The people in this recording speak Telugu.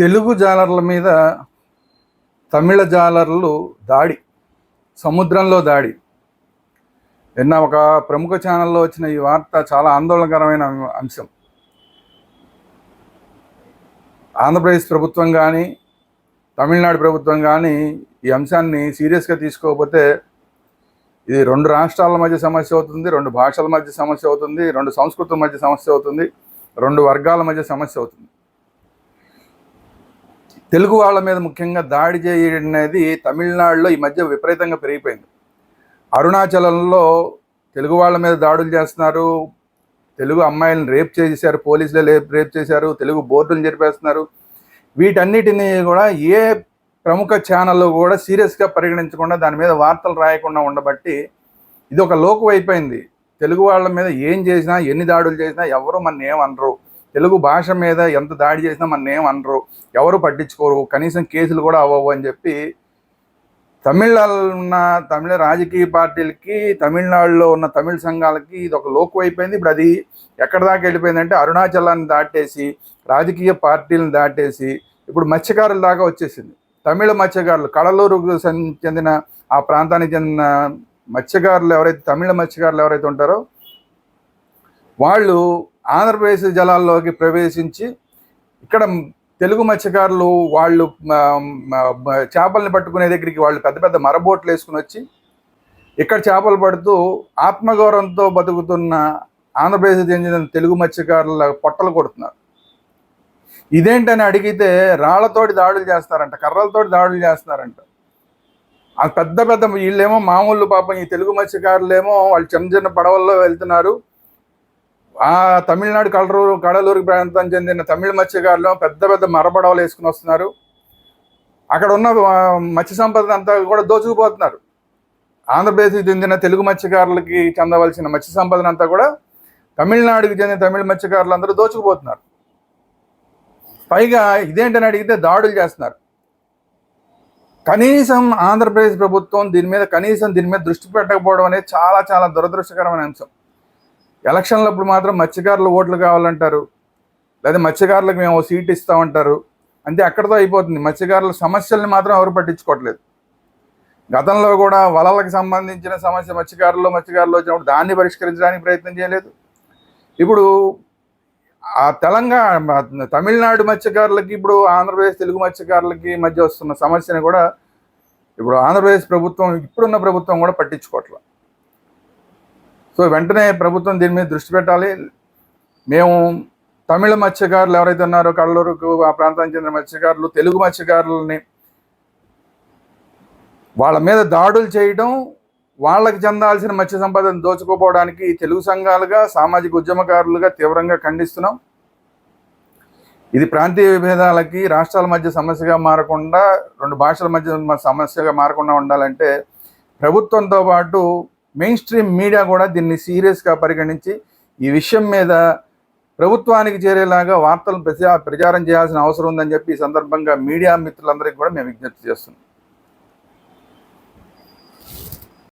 తెలుగు జాలర్ల మీద తమిళ జాలర్లు దాడి సముద్రంలో దాడి. నిన్న ఒక ప్రముఖ ఛానల్లో వచ్చిన ఈ వార్త చాలా ఆందోళనకరమైన అంశం. ఆంధ్రప్రదేశ్ ప్రభుత్వం కానీ తమిళనాడు ప్రభుత్వం కానీ ఈ అంశాన్ని సీరియస్గా తీసుకోకపోతే ఇది రెండు రాష్ట్రాల మధ్య సమస్య అవుతుంది రెండు భాషల మధ్య సమస్య అవుతుంది రెండు సంస్కృతుల మధ్య సమస్య అవుతుంది రెండు వర్గాల మధ్య సమస్య అవుతుంది. తెలుగు వాళ్ళ మీద ముఖ్యంగా దాడి చేయడం అనేది తమిళనాడులో ఈ మధ్య విపరీతంగా పెరిగిపోయింది. అరుణాచలంలో తెలుగు వాళ్ళ మీద దాడులు చేస్తున్నారు. తెలుగు అమ్మాయిలను రేప్ చేసేసారు పోలీసులే రేప్ రేప్ చేశారు తెలుగు బోర్డులు జరిపేస్తున్నారు. వీటన్నిటిని కూడా ఏ ప్రముఖ ఛానల్లో కూడా సీరియస్గా పరిగణించకుండా దాని మీద వార్తలు రాయకుండా ఉండబట్టి ఇది ఒక లోకం అయిపోయింది. తెలుగు వాళ్ళ మీద ఏం చేసినా ఎన్ని దాడులు చేసినా ఎవరు మన ఏమనరు తెలుగు భాష మీద ఎంత దాడి చేసినా మన ఏమనరు ఎవరు పట్టించుకోరు. కనీసం కేసులు కూడా అవ్వవు అని చెప్పి తమిళనాడులో ఉన్న తమిళ రాజకీయ పార్టీలకి తమిళనాడులో ఉన్న తమిళ సంఘాలకి ఇది ఒక లోకు అయిపోయింది. ఇప్పుడు అది ఎక్కడ దాకా వెళ్ళిపోయిందంటే అరుణాచలాన్ని దాటేసి రాజకీయ పార్టీలను దాటేసి ఇప్పుడు మత్స్యకారుల దాకా వచ్చేసింది. తమిళ మత్స్యకారులు కడలూరుకు చెందిన ఆ ప్రాంతానికి చెందిన మత్స్యకారులు ఎవరైతే తమిళ మత్స్యకారులు ఎవరైతే ఉంటారో వాళ్ళు ఆంధ్రప్రదేశ్ జలాల్లోకి ప్రవేశించి ఇక్కడ తెలుగు మత్స్యకారులు వాళ్ళు చేపల్ని పట్టుకునే దగ్గరికి వాళ్ళు పెద్ద పెద్ద మరబోట్లు వేసుకుని వచ్చి ఇక్కడ చేపలు పడుతూ ఆత్మగౌరవంతో బతుకుతున్న ఆంధ్రప్రదేశ్ చెందిన తెలుగు మత్స్యకారుల పొట్టలు కొడుతున్నారు. ఇదేంటని అడిగితే రాళ్ళతోటి దాడులు చేస్తారంట కర్రలతోటి దాడులు చేస్తున్నారంట ఆ పెద్ద పెద్ద వీళ్ళేమో మామూలు పాపం ఈ తెలుగు మత్స్యకారులేమో వాళ్ళు చిన్న చిన్న పడవల్లో వెళ్తున్నారు. ఆ తమిళనాడు కడలూరు కడలూరు ప్రాంతం చెందిన తమిళ మత్స్యకారులు పెద్ద పెద్ద మరబడవలు వేసుకుని వస్తున్నారు. అక్కడ ఉన్న మత్స్య సంపద అంతా కూడా దోచుకుపోతున్నారు. ఆంధ్రప్రదేశ్కి చెందిన తెలుగు మత్స్యకారులకి చెందవలసిన మత్స్య సంపదను అంతా కూడా తమిళనాడుకి చెందిన తమిళ మత్స్యకారులు అందరూ దోచుకుపోతున్నారు. పైగా ఇదేంటని అడిగితే దాడులు చేస్తున్నారు. కనీసం ఆంధ్రప్రదేశ్ ప్రభుత్వం దీని మీద కనీసం దీని మీద దృష్టి పెట్టకపోవడం అనేది చాలా చాలా దురదృష్టకరమైన అంశం. ఎలక్షన్లప్పుడు మాత్రం మత్స్యకారులు ఓట్లు కావాలంటారు. లేదా మత్స్యకారులకు మేము సీట్ ఇస్తామంటారు. అంతే అక్కడితో అయిపోతుంది. మత్స్యకారుల సమస్యల్ని మాత్రం ఎవరు పట్టించుకోవట్లేదు. గతంలో కూడా వలలకు సంబంధించిన సమస్య మత్స్యకారులు మత్స్యకారులు వచ్చినప్పుడు దాన్ని పరిష్కరించడానికి ప్రయత్నం చేయలేదు. ఇప్పుడు ఆ తెలంగాణ తమిళనాడు మత్స్యకారులకి ఇప్పుడు ఆంధ్రప్రదేశ్ తెలుగు మత్స్యకారులకి మధ్య వస్తున్న సమస్యని కూడా ఇప్పుడు ఆంధ్రప్రదేశ్ ప్రభుత్వం ఇప్పుడున్న ప్రభుత్వం కూడా పట్టించుకోవట్లేదు సో వెంటనే ప్రభుత్వం దీని మీద దృష్టి పెట్టాలి. మేము తమిళ మత్స్యకారులు ఎవరైతే ఉన్నారో కళ్ళూరుకు ఆ ప్రాంతానికి చెందిన మత్స్యకారులు తెలుగు మత్స్యకారులని వాళ్ళ మీద దాడులు చేయడం వాళ్ళకి చెందాల్సిన మత్స్య సంపదను దోచుకోపోవడానికి తెలుగు సంఘాలుగా సామాజిక ఉద్యమకారులుగా తీవ్రంగా ఖండిస్తున్నాం. ఇది ప్రాంతీయ విభేదాలకి రాష్ట్రాల మధ్య సమస్యగా మారకుండా రెండు భాషల మధ్య సమస్యగా మారకుండా ఉండాలంటే ప్రభుత్వంతో పాటు మెయిన్ స్ట్రీమ్ మీడియా కూడా దీన్ని సీరియస్గా పరిగణించి ఈ విషయం మీద ప్రభుత్వానికి చేరేలాగా వార్తలు ప్రచా ప్రచారం చేయాల్సిన అవసరం ఉందని చెప్పి ఈ సందర్భంగా మీడియా మిత్రులందరికీ కూడా మేము విజ్ఞప్తి చేస్తున్నాం.